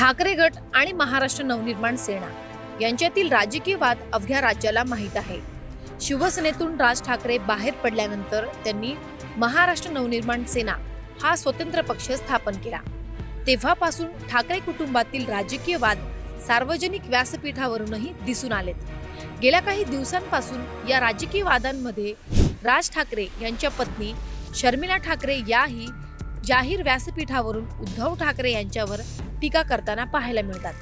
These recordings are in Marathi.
ठाकरे गट आणि महाराष्ट्र नवनिर्माण सेना यांच्यातील राजकीय वाद अवघ्या राज्याला माहीत आहे. शिवसेनेतून राज ठाकरे बाहेर पडल्यानंतर त्यांनी महाराष्ट्र नवनिर्माण सेना हा स्वतंत्र पक्ष स्थापन केला. तेव्हापासून ठाकरे कुटुंबातील राजकीय वाद सार्वजनिक व्यासपीठावरूनही दिसून आलेत. गेल्या काही दिवसांपासून या राजकीय वादांमध्ये राज ठाकरे यांच्या पत्नी शर्मिला ठाकरे याही जाहीर व्यासपीठावरून उद्धव ठाकरे यांच्यावर टीका करताना पाहायला मिळतात.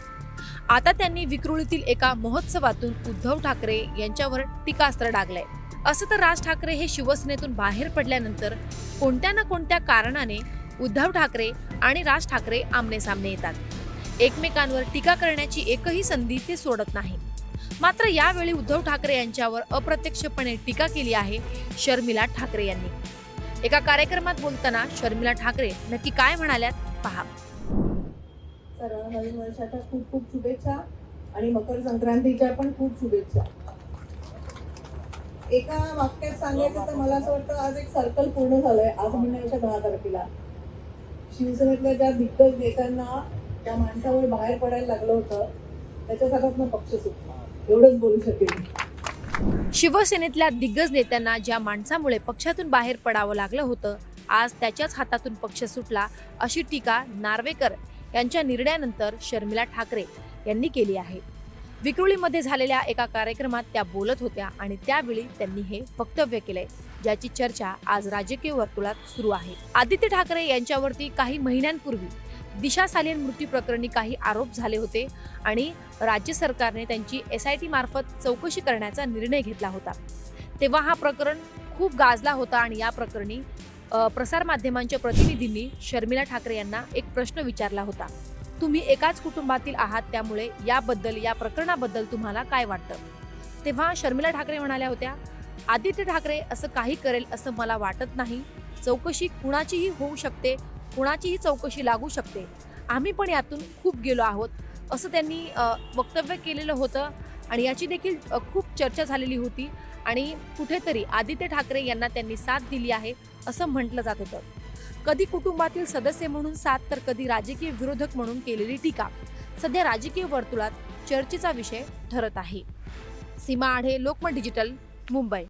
आता त्यांनी विक्रोळीतील एका महोत्सवातून उद्धव ठाकरे यांच्यावर टीकास्त्र डागलंय. असं तर राज ठाकरे हे शिवसेनेतून बाहेर पडल्यानंतर कोणत्या ना कोणत्या कारणाने उद्धव ठाकरे आणि राज ठाकरे आमने सामने येतात. एकमेकांवर टीका करण्याची एकही संधी ते सोडत नाही. मात्र यावेळी उद्धव ठाकरे यांच्यावर अप्रत्यक्षपणे टीका केली आहे शर्मिला ठाकरे यांनी. एका कार्यक्रमात बोलताना शर्मिला ठाकरे नक्की काय म्हणाल्यात पहा. सर्व नवीन वर्षाच्या खूप खूप शुभेच्छा आणि मकर संक्रांतीच्या पण खूप शुभेच्छा. एका वाक्यात सांगायचं तर मला असं वाटतं आज एक सर्कल पूर्ण झालंय. आज महिन्याच्या दहा तारखेला शिवसेनेतल्या ज्या दिग्गज नेत्यांना त्या माणसामुळे बाहेर पडायला लागलं होतं त्याच्या सगळ्यात पक्ष सुटला. एवढंच बोलू शकेल शिवसेनेतल्या दिग्गज नेत्यांना ज्या माणसामुळे पक्षातून बाहेर पडावं लागलं होतं आज त्याच्याच हातातून पक्ष सुटला अशी टीका नार्वेकर यांच्या निर्णयानंतर शर्मिला ठाकरे यांनी केली आहे. विक्रोळीमध्ये झालेल्या एका कार्यक्रमात त्या बोलत होत्या आणि त्यावेळी त्यांनी हे वक्तव्य केलंय ज्याची चर्चा आज राजकीय वर्तुळात सुरू आहे. आदित्य ठाकरे यांच्यावरती काही महिन्यांपूर्वी दिशा सालियन मृत्यू प्रकरणी काही आरोप झाले होते आणि राज्य सरकारने त्यांची एस आय टी मार्फत चौकशी करण्याचा निर्णय घेतला होता. तेव्हा हा प्रकरण खूप गाजला होता आणि या प्रकरणी प्रसारमाध्यमांच्या प्रतिनिधींनी शर्मिला ठाकरे यांना एक प्रश्न विचारला होता. तुम्ही एकाच कुटुंबातील आहात त्यामुळे याबद्दल या प्रकरणाबद्दल तुम्हाला काय वाटतं? तेव्हा शर्मिला ठाकरे म्हणाल्या होत्या आदित्य ठाकरे असं काही करेल असं मला वाटत नाही. चौकशी कुणाचीही होऊ शकते कुणाचीही चौकशी लागू शकते. आम्ही पण यातून खूप गेलो आहोत असं त्यांनी वक्तव्य केलेलं होतं आणि याची देखील खूप चर्चा झालेली होती आणि कुठेतरी आदित्य ठाकरे यांना त्यांनी साथ दिली आहे असं म्हटलं जात होतं. कधी कुटुंबातील सदस्य म्हणून साथ तर कधी राजकीय विरोधक म्हणून केलेली टीका सध्या राजकीय वर्तुळात चर्चेचा विषय ठरत आहे. सीमा आढे लोकमत डिजिटल मुंबई.